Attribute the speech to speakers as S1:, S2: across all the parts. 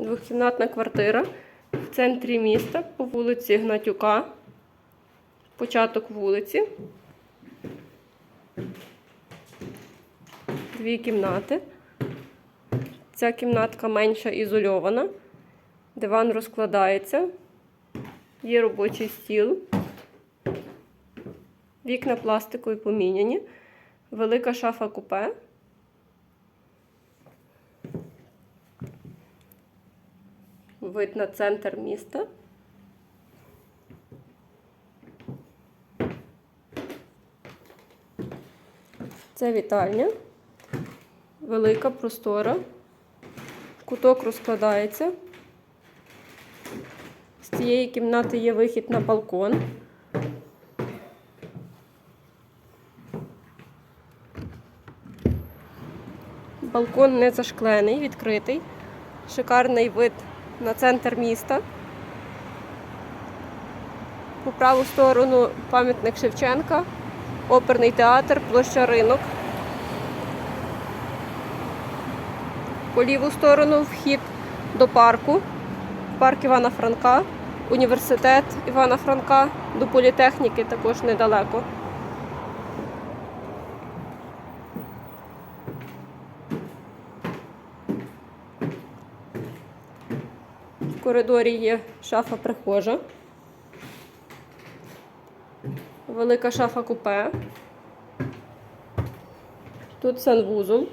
S1: Двохкімнатна квартира в центрі міста по вулиці Гнатюка. Початок вулиці. Дві кімнати. Ця кімнатка менша ізольована. Диван розкладається. Є робочий стіл. Вікна пластикові поміняні. Велика шафа купе. Вид на центр міста. Це вітальня. Велика простора. Куток розкладається. З цієї кімнати є вихід на балкон. Балкон не зашклений, відкритий. Шикарний вид на центр міста. По праву сторону пам'ятник Шевченка, оперний театр, площа ринок. По ліву сторону вхід до парку, парк Івана Франка, університет Івана Франка, до політехніки також недалеко. В коридорі є шафа прихожа. Велика шафа купе. Тут санвузол.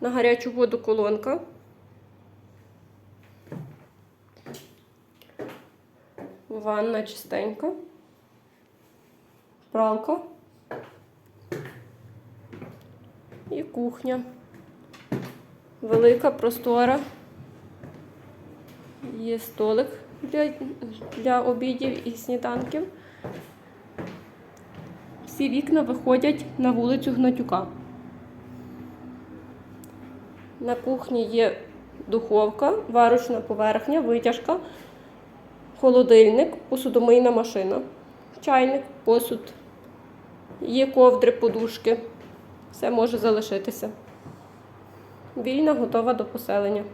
S1: На гарячу воду колонка. Ванна чистенька. Пралка. І кухня. Велика, простора. Є столик для, для обідів і сніданків. Всі вікна виходять на вулицю Гнатюка. На кухні є духовка, варочна поверхня, витяжка, холодильник, посудомийна машина, чайник, посуд. Є ковдри, подушки. Все може залишитися. Вільна, готова до поселення.